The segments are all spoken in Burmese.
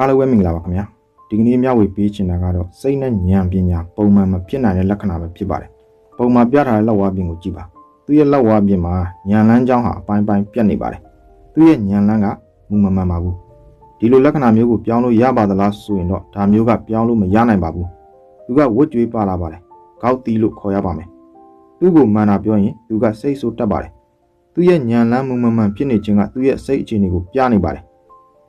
အားလုံးပဲမင်္ဂလာပါခင်ဗျာဒီကနေ့မျှဝေပေးချင်တာကတော့စိတ်နဲ့ဉာဏ်ပညာပုံမှန်မဖြစ်နိုင်တဲ့လက္ခဏာပဲဖြစ်ပါတယ်ပုံမှန်ပြထားတဲ့လောက်ဝါပြင်ကိုကြည့်ပါသူရဲ့လောက်ဝါပြင်မှာဉာဏ်လန်းကြောင်းဟာအပိုင်းပိုင်းပြတ်နေပါတယ်သူရဲ့ဉာဏ်လန်းကမူမမှန်ပါဘူးဒီလိုလက္ခဏာမျိုးကိုပြောင်းလို့ရပါသလားဆိုရင်တော့ဒါမျိုးကပြောင်းလို့မရနိုင်ပါဘူးသူကဝတ်ကြွေးပါလာပါတယ်ကောက်တီးလို့ခေါ်ရပါမယ်သူ့ကိုမှန်တာပြောရင်သူကစိတ်ဆိုးတတ်ပါတယ်သူရဲ့ဉာဏ်လန်းမူမမှန်ဖြစ်နေခြင်းကသူရဲ့စိတ်အခြေအနေကိုပြနေပါတယ်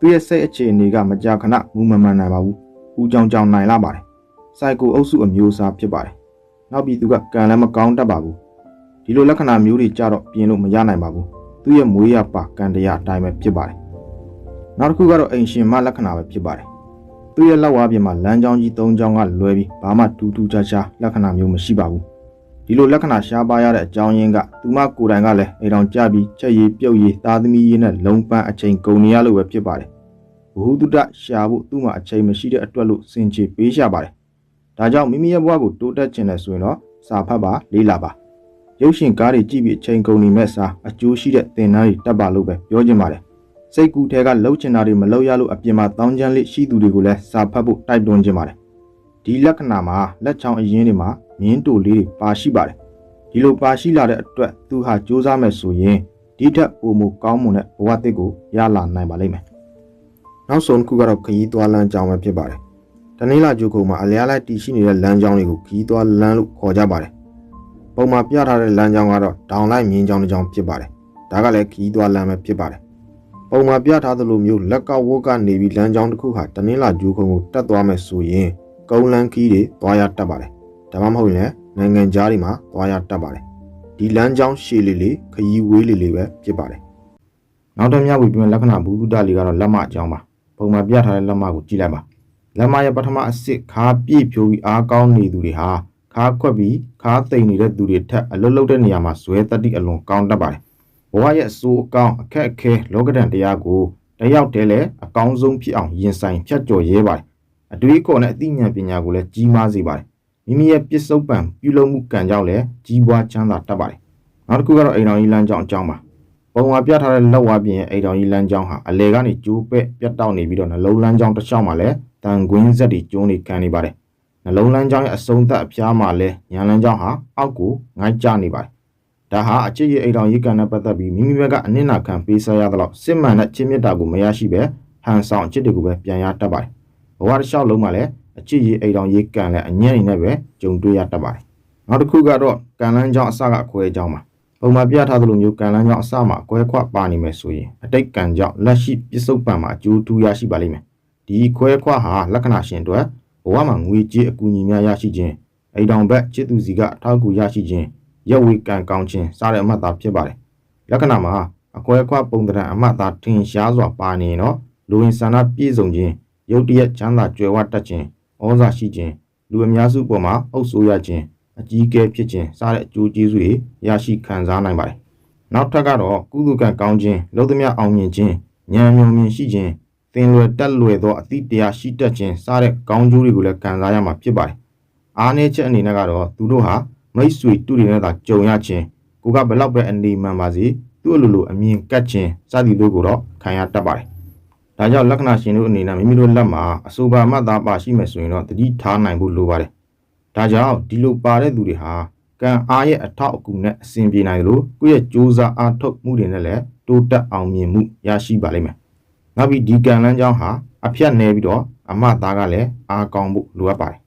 သူရဲ့စိတ်အခြေအနေကမကြာခဏမူမမှန်နိုင်ပါဘူး။ဦးကြောင်ကြောင်နိုင်လာပါတယ်။စိုက်ကိုအုပ်စုအမျိုးအစားဖြစ်ပါတယ်။နောက်ပြီးသူကကံလည်းမကောင်းတတ်ပါဘူး။ဒီလိုလက္ခဏာမျိုးတွေကြတော့ပြင်လို့မရနိုင်ပါဘူး။သူ့ရဲ့မွေးရပါကံတရားအတိုင်းပဲဖြစ်ပါတယ်။နောက်တစ်ခုကတော့အိမ်ရှင်မလက္ခဏာပဲဖြစ်ပါတယ်။သူ့ရဲ့လက်ဝါးပြင်မှာလမ်းကြောင်းကြီး၃ကြောင်းကလွဲပြီးဘာမှတူးတူးခြားခြားလက္ခဏာမျိုးမရှိပါဘူး။ဒီလိုလက္ခဏာရှားပါရတဲ့အကြောင်းရင်းကသူမကိုယ်တိုင်ကလည်းအိမ်တော်ကြပြီးချက်ရည်ပြုတ်ရည်သားသမီးရည်နဲ့လုံးပန်းအချိန်ကုန်နေရလို့ပဲဖြစ်ပါတယ်။ ဘ ഹു တုတရှာဖို့သူ့မှာအချိန်မရှိတဲ့အတွက်လို့စင်ချေပေးရှာပါတယ်။ဒါကြောင့်မိမိရဲ့ဘဝကိုတိုးတက်ခြင်းနဲ့ဆိုရင်တော့စာဖတ်ပါလေးလာပါ။ရုပ်ရှင်ကားတွေကြည့်ပြီးအချိန်ကုန်နေမဲ့စာအကျိုးရှိတဲ့သင်တန်းတွေတက်ပါလို့ပဲပြောချင်ပါတယ်။စိတ်ကူးထဲကလှုပ်ချင်တာတွေမလှုပ်ရလို့အပြင်မှာတောင်းကျမ်းလေးရှိသူတွေကိုလည်းစာဖတ်ဖို့တိုက်တွန်းချင်ပါတယ်။ဒီလက္ခဏာမှာလက်ချောင်းအရင်းတွေမှာမြင်းတူလေးတွေပါရှိပါတယ်။ဒီလိုပါရှိလာတဲ့အတွက်သူဟာစူးစမ်းမယ်ဆိုရင်ဒီထက်ပိုမိုကောင်းမွန်တဲ့ဘဝတစ်ကိုရလာနိုင်ပါလိမ့်မယ်။ နောက်ဆုံးတစ်ခုကတော့ခရီးသွားလမ်းကြောင်းပဲဖြစ်ပါတယ်။တနင်္လာကျုပ်ကုန်းမှာအလျားလိုက်တည်ရှိနေတဲ့လမ်းကြောင်းတွေကိုခရီးသွားလမ်းလို့ခေါ်ကြပါတယ်။ပုံမှန်ပြထားတဲ့လမ်းကြောင်းကတော့ဒေါင်လိုက်မြင်းကြောင်းတစ်ကြောင်းဖြစ်ပါတယ်။ဒါကလည်းခရီးသွားလမ်းပဲဖြစ်ပါတယ်။ပုံမှန်ပြထားသလိုမျိုးလက်ကဝတ်ကနေပြီးလမ်းကြောင်းတစ်ခုဟာတနင်္လာကျုပ်ကုန်းကိုတက်သွားမယ်ဆိုရင်ကုန်းလမ်းခီးတွေသွားရတတ်ပါတယ်။ဒါမှမဟုတ်ရင်လည်းနိုင်ငံခြားတွေမှာသွားရတတ်ပါတယ်။ဒီလမ်းကြောင်းရှည်လေးလေးခရီးဝေးလေးလေးပဲဖြစ်ပါတယ်။နောက်တစ်မြောက်ဝေပြလက္ခဏာဘူဒ္ဓလေးကတော့လက်မအကြောင်းပါ ပုံမှန်ပြထားတဲ့လက်မကိုကြည့်လိုက်ပါလက်မရဲ့ပထမအစစ်ခါပြည့်ဖြိုးပြီးအားကောင်းနေသူတွေဟာခါခွက်ပြီးခါသိမ့်နေတဲ့သူတွေထက်အလွတ်လွတ်တဲ့နေရာမှာဇွဲတတိအလွန်ကောင်းတတ်ပါတယ်ဘဝရဲ့အဆိုးအကောင်းအခက်အခဲလောကဒဏ်တရားကိုတယောက်တည်းလည်းအကောင်းဆုံးဖြစ်အောင်ရင်ဆိုင်ဖြတ်ကျော်ရဲပါတယ်အတွေးအခေါ်နဲ့အသိဉာဏ်ပညာကိုလည်းကြီးမားစေပါတယ်မိမိရဲ့ပစ္စုပန်ပြုလုပ်မှုကံကြောင့်လည်းကြီးပွားချမ်းသာတတ်ပါတယ်နောက်တစ်ခုကတော့အိမ်တော်ကြီးလမ်းကြောင်းအကြောင်းပါ ပုံမှာပြထားတဲ့လက်ဝါးပြင်ရဲ့အိမ်တော်ကြီးလမ်းကြောင်းဟာအလေကနေကျိုးပဲ့ပြတ်တောက်နေပြီးတော့နှလုံးလမ်းကြောင်းတစ်လျှောက်မှာလည်းတန်ကွင်းဆက်တွေကျုံးနေခံနေပါတယ်နှလုံးလမ်းကြောင်းရဲ့အဆုံးသတ်အဖျားမှာလည်းညာလမ်းကြောင်းဟာအောက်ကိုငိုက်ကျနေပါတယ်ဒါဟာအချစ်ရဲ့အိမ်တော်ကြီးကံနဲ့ပတ်သက်ပြီးမိမိဘက်ကအနစ်နာခံပေးဆက်ရသလောက်စစ်မှန်တဲ့ချင်းမြတ်တာကိုမရရှိပဲဟန်ဆောင်အချစ်တွေကိုပဲပြန်ရတတ်ပါတယ်ဘဝတစ်လျှောက်လုံးမှာလည်းအချစ်ရဲ့အိမ်တော်ကြီးကံနဲ့အညံ့နေနဲ့ပဲကြုံတွေ့ရတတ်ပါတယ်နောက်တစ်ခုကတော့ကံလန်းကြောင်းအစကအခွဲကြောင်းပါ ပုံမှန်ပြထားသလိုမျိုးကံလန်းကြောင့်အစမှာအကွဲခွပါနေမယ်ဆိုရင်အတိတ်ကံကြောင့်လက်ရှိပစ္စုပန်မှာအကျိုးထူးရရှိပါလိမ့်မယ်ဒီခွဲခွဟာလက္ခဏာရှင်အတွက်ဘဝမှာငွေကြေးအကူအညီများရရှိခြင်းအိမ်တောင်ဘက်ချစ်သူစီကအထောက်အကူရရှိခြင်းရက်ဝေကံကောင်းခြင်းစတဲ့အမှတ်သားဖြစ်ပါတယ်လက္ခဏာမှာအကွဲခွပုံတံအမှတ်သားထင်ရှားစွာပါနေရင်တော့လူဝင်ဆန္ဒပြည့်စုံခြင်းရုပ်တရက်ချမ်းသာကြွယ်ဝတတ်ခြင်းဩဇာရှိခြင်းလူအများစုပေါ်မှာအုပ်ဆိုးရခြင်း အကြီးအကဲဖြစ်ခြင်းစတဲ့အကျိုးကျေးဇူးတွေရရှိခံစားနိုင်ပါတယ်။နောက်ထပ်ကတော့ကုသကံကောင်းခြင်းလုံသမျှအောင်မြင်ခြင်းဉာဏ်မြုံမြင်ရှိခြင်းသင်လွယ်တက်လွယ်သောအသည့်တရားရှိတတ်ခြင်းစတဲ့ကောင်းကျိုးတွေကိုလည်းခံစားရမှာဖြစ်ပါတယ်။အားနည်းချက်အနေနဲ့ကတော့သူတို့ဟာမိတ်ဆွေတူတွေနဲ့သာကြုံရခြင်းကိုကဘယ်လောက်ပဲအနေမှန်ပါစေသူ့အလိုလိုအမြင်ကတ်ခြင်းစသည်တို့ကိုတော့ခံရတတ်ပါတယ်။ဒါကြောင့်လက္ခဏာရှင်တို့အနေနဲ့မိမိတို့လက်မှာအဆိုပါမှတ်သားပါရှိမယ်ဆိုရင်တော့တတိထားနိုင်ဖို့လိုပါတယ်။ ဒါကြောင့်ဒီလိုပါတဲ့သူတွေဟာကံအားရဲ့အထောက်အကူနဲ့အစဉ်ပြေနိုင်တယ်လို့ကိုယ့်ရဲ့ကြိုးစားအားထုတ်မှုတွေနဲ့လည်းတိုးတက်အောင်မြင်မှုရရှိပါလိမ့်မယ်။နောက်ပြီးဒီကံလန်းကြောင်းဟာအဖြတ်နေပြီးတော့အမသားကလည်းအားကောင်းဖို့လိုအပ်ပါတယ်။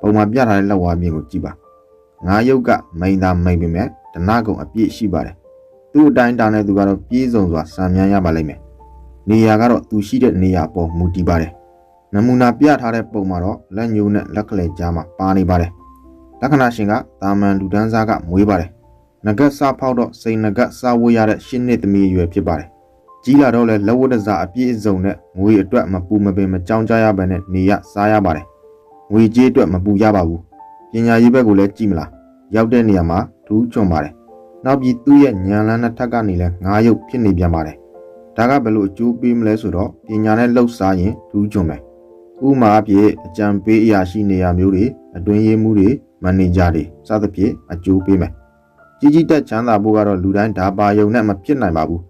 ပုံမှာပြထားတဲ့လက်ဝါးမြေကိုကြည့်ပါ။ငါယုတ်ကမိန်သာမိန်ပေမဲ့ဒနာကုံအပြည့်ရှိပါတယ်။သူ့အတိုင်းတာနဲ့သူကတော့ပြေးစုံစွာစံမြန်းရပါလိမ့်မယ်။နေရာကတော့သူရှိတဲ့နေရာပေါ်မူတည်ပါတယ်။ နမူနာပြထားတဲ့ပုံမှာတော့လက်ညှိုးနဲ့လက်ကလေးကြားမှာပါနေပါတယ်။လက္ခဏာရှင်ကတာမန်လူဒန်းစားကမွေးပါတယ်။ငကတ်စားဖောက်တော့စိန်ငကတ်စားဝတ်ရတဲ့ရှင်းနှစ်သမီးအရွယ်ဖြစ်ပါတယ်။ကြီးလာတော့လဲလက်ဝတ်တစားအပြည့်အစုံနဲ့ငွေအတွက်မပူမပင်မကြောင်ကြရဘဲနဲ့နေရစားရပါတယ်။ငွေကြေးအတွက်မပူရပါဘူး။ပညာရေးဘက်ကိုလည်းကြည့်မလား။ရောက်တဲ့နေရာမှာထူးချွန်ပါတယ်။နောက်ပြီးသူ့ရဲ့ညံလန်းတဲ့ထက်ကနေလဲငားရုပ်ဖြစ်နေပြန်ပါတယ်။ဒါကဘယ်လိုအကျိုးပေးမလဲဆိုတော့ပညာနဲ့လှုပ်ရှားရင်ထူးချွန်မယ်။ ဥပမာအဖြစ်အကြံပေးအရာရှိနေရာမျိုးတွေအတွင်းရေးမှုတွေမန်နေဂျာတွေစသဖြင့်အကျိုးပေးမယ်ကြီးကြီးတက်ချမ်းသာဖို့ကတော့လူတိုင်းဒါပါယုံနဲ့မဖြစ်နိုင်ပါဘူး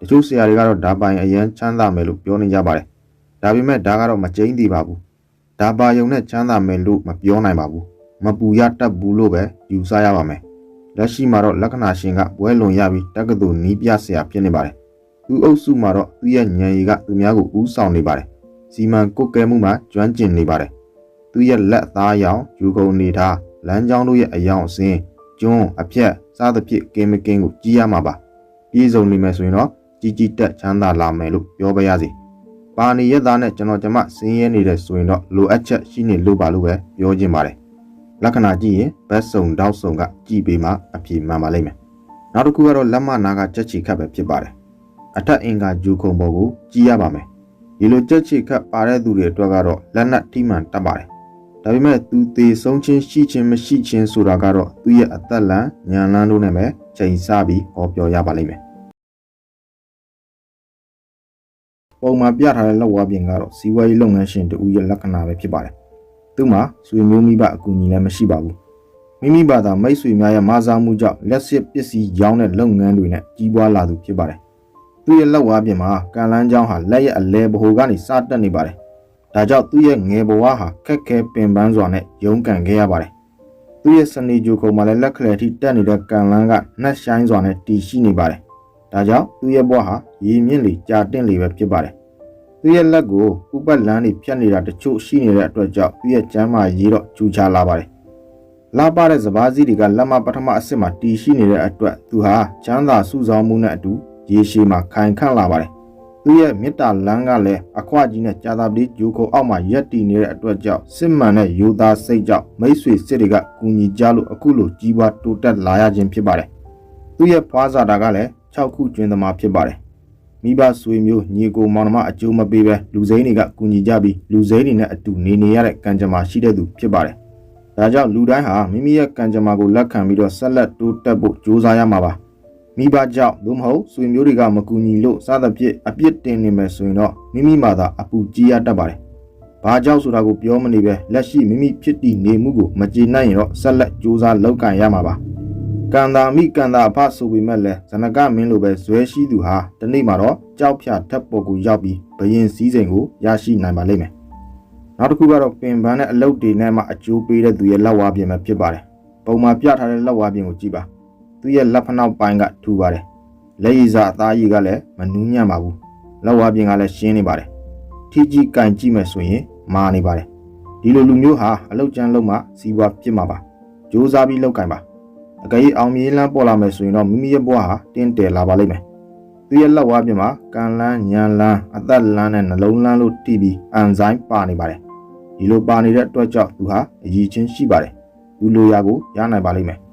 တချို့ဆရာတွေကတော့ဒါပိုင်အရန်ချမ်းသာမယ်လို့ပြောနေကြပါတယ်ဒါပေမဲ့ဒါကတော့မကျိန်းသေးပါဘူးဒါပါယုံနဲ့ချမ်းသာမယ်လို့မပြောနိုင်ပါဘူးမပူရတတ်ဘူးလို့ပဲယူဆရပါမယ်လက်ရှိမှာတော့လက္ခဏာရှင်ကဘွဲလွန်ရပြီးတက္ကသိုလ်နီးပြဆရာဖြစ်နေပါတယ်သူအုပ်စုမှာတော့သူ့ရဲ့ဉာဏ်ရည်ကသူများကိုဦးဆောင်နေပါတယ် စီမံကုတ်ကဲမှုမှာကျွမ်းကျင်နေပါတယ်သူ့ရဲ့လက်သားရောင်ယူကုန်နေထားလမ်းကြောင်းတို့ရဲ့အယောင်အစင်းကျွန်းအဖြက်စားသဖြင့်ကင်းမကင်းကိုကြီးရမှာပါပြည်စုံနေမယ်ဆိုရင်တော့ကြီးကြီးတက်ချမ်းသာလာမယ်လို့ပြောပါရစေပါဏီရက်သားနဲ့ကျွန်တော်ကျမစင်းရဲနေတဲ့ဆိုရင်တော့လိုအပ်ချက်ရှိနေလို့ပါလို့ပဲပြောချင်ပါတယ်လက္ခဏာကြည့်ရင်ဘက်စုံတောက်စုံကကြည်ပေးမှအပြေမှန်ပါလိမ့်မယ်နောက်တစ်ခုကတော့လက်မနာကကြက်ချီခတ်ပဲဖြစ်ပါတယ်အထက်အင်္ဂါဂျူခုံပေါ်ကိုကြည်ရပါမယ် ဒီလိုကြက်ချီခတ်ပါတဲ့သူတွေအတွက်ကတော့လက်နက်ထိမှန်တတ်ပါတယ်ဒါပေမဲ့သူသေဆုံးခြင်းရှိခြင်းမရှိခြင်းဆိုတာကတော့သူ့ရဲ့အသက်လန်ညာလန်းတို့နဲ့ပဲချိန်ဆပြီးဟောပြောရပါလိမ့်မယ်ပုံမှန်ပြထားတဲ့လက်ဝါးပြင်ကတော့စီးပွားရေးလုပ်ငန်းရှင်တူရဲ့လက္ခဏာပဲဖြစ်ပါတယ်သူ့မှာဆွေမျိုးမိဘအကူအညီလည်းမရှိပါဘူးမိမိဘာသာမိတ်ဆွေများရဲ့မဆာမှုကြောင့်လက်စစ်ပစ္စည်းရောင်းတဲ့လုပ်ငန်းတွေနဲ့ကြီးပွားလာသူဖြစ်ပါတယ် သူ့ရဲ့လက်ဝါးပြင်မှာကန်လန်းချောင်းဟာလက်ရဲ့အလဲဗဟိုကနေစတက်နေပါတယ်ဒါကြောင့်သူ့ရဲ့ငယ်ဘဝဟာခက်ခဲပင်ပန်းစွာနဲ့ရုန်းကန်ခဲ့ရပါတယ်။သူ့ရဲ့စနေဂျိုကုံမှာလည်းလက်ခလဲထိတက်နေတဲ့ကန်လန်းကနှက်ဆိုင်စွာနဲ့တည်ရှိနေပါတယ်။ဒါကြောင့်သူ့ရဲ့ဘဝဟာရေမြင့်လေကြာတင့်လေပဲဖြစ်ပါတယ်။သူ့ရဲ့လက်ကိုဥပတ်လန်းတွေဖြတ်နေတာတချို့ရှိနေတဲ့အတွက်ကြောင့်သူ့ရဲ့ကျမ်းမာရေးတော့ကျူချလာပါတယ်။လာပါတဲ့စဘာစီတွေကလက်မပထမအစစ်မှာတည်ရှိနေတဲ့အတွက်သူဟာချမ်းသာစုဆောင်မှုနဲ့အတူ ရေရှည်မှာခိုင်ခန့်လာပါတယ်သူ့ရဲ့မေတ္တာလမ်းကလည်းအခွကြီးနဲ့ကြာသာပတိဂျိုခုံအောက်မှာရက်တည်နေတဲ့အတွက်ကြောင့်စစ်မှန်တဲ့ယူသားစိတ်ကြောင့်မိတ်ဆွေစစ်တွေကကူညီကြလို့အခုလိုကြီးပွားတိုးတက်လာရခြင်းဖြစ်ပါတယ်။သူ့ရဲ့ဖွားစာတာကလည်း6ခုကျွင်းသမားဖြစ်ပါတယ်။မိဘဆွေမျိုးညီကိုမောင်နှမအကျိုးမပေးပဲလူစိမ်းတွေကကူညီကြပြီးလူစိမ်းတွေနဲ့အတူနေနေရတဲ့ကံကြမ္မာရှိတဲ့သူဖြစ်ပါတယ်။ဒါကြောင့်လူတိုင်းဟာမိမိရဲ့ကံကြမ္မာကိုလက်ခံပြီးတော့ဆက်လက်တိုးတက်ဖို့ကြိုးစားရမှာပါ။ မိဘကြောင့်သို့မဟုတ်ဆွေမျိုးတွေကမကူညီလို့စသဖြင့်အပြစ်တင်နေမယ်ဆိုရင်တော့မိမိမှသာအပူကြီးရတတ်ပါတယ်။ဘာကြောင့်ဆိုတာကိုပြောမနေပဲလက်ရှိမိမိဖြစ်တည်နေမှုကိုမကျေနပ်ရင်တော့ဆက်လက်ကြိုးစားလုပ်ကင်ရမှာပါ။ကံသာမိကံသာအဖဆိုပေမဲ့လည်းဇနကမင်းလိုပဲဇွဲရှိသူဟာဒီနေ့မှာတော့ကြောက်ဖြာထက်ပေါ်ကိုရောက်ပြီးဘရင်စည်းစိမ်ကိုရရှိနိုင်ပါလိမ့်မယ်။နောက်တစ်ခုကတော့ပင်ပန်းတဲ့အလုပ်တွေနဲ့မှအကျိုးပေးတဲ့သူရဲ့လက်ဝါးပြင်ပဲဖြစ်ပါတယ်။ပုံမှန်ပြထားတဲ့လက်ဝါးပြင်ကိုကြည့်ပါ။ သူ့ရဲ့လက်ဖနောက်ပိုင်းကထူပါတယ်လက်ရည်စားအသားရည်ကလည်းမနူးညံ့ပါဘူးလက်ဝါးပြင်ကလည်းရှင်းနေပါတယ်ထီကြီးကန်ကြည့်မယ်ဆိုရင်မာနေပါတယ်ဒီလိုလူမျိုးဟာအလုတ်ကျန်းလုံးမှစီးပွားဖြစ်မှာပါကြိုးစားပြီးလောက်ကင်ပါအကယ်၍အောင်မြင်လန်းပေါ်လာမယ်ဆိုရင်တော့မိမိရဲ့ဘဝဟာတင်းတယ်လာပါလိမ့်မယ်သူရဲ့လက်ဝါးပြင်မှာကန်လန်းညံလန်းအသက်လန်းနဲ့နှလုံးလန်းလို့တီးပြီးအန်ဇိုင်းပါနေပါတယ်ဒီလိုပါနေတဲ့အတွက်ကြောင့်သူဟာအည်ချင်းရှိပါတယ်လူလိုရာကိုရနိုင်ပါလိမ့်မယ်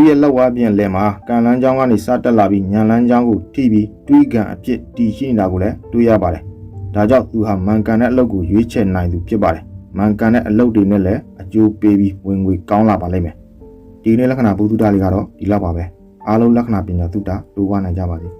သူ့ရဲ့လက်ဝါးပြင်လဲမှာကန်လန်းချောင်းကနေစတက်လာပြီးညံလန်းချောင်းကိုထိပြီးတွေးကန်အဖြစ်တည်ရှိနေတာကိုလည်းတွေ့ရပါတယ်။ဒါကြောင့်သူဟာမန်ကန်တဲ့အလုပ်ကိုရွေးချယ်နိုင်သူဖြစ်ပါတယ်။မန်ကန်တဲ့အလုပ်တွေနဲ့လည်းအကျိုးပေးပြီးဝင်ငွေကောင်းလာပါလိမ့်မယ်။ဒီနေ့လက္ခဏာဘုဒ္ဓတာလေးကတော့ဒီလောက်ပါပဲ။အားလုံးလက္ခဏာပညာသုတတိုးဝနိုင်ကြပါစေ။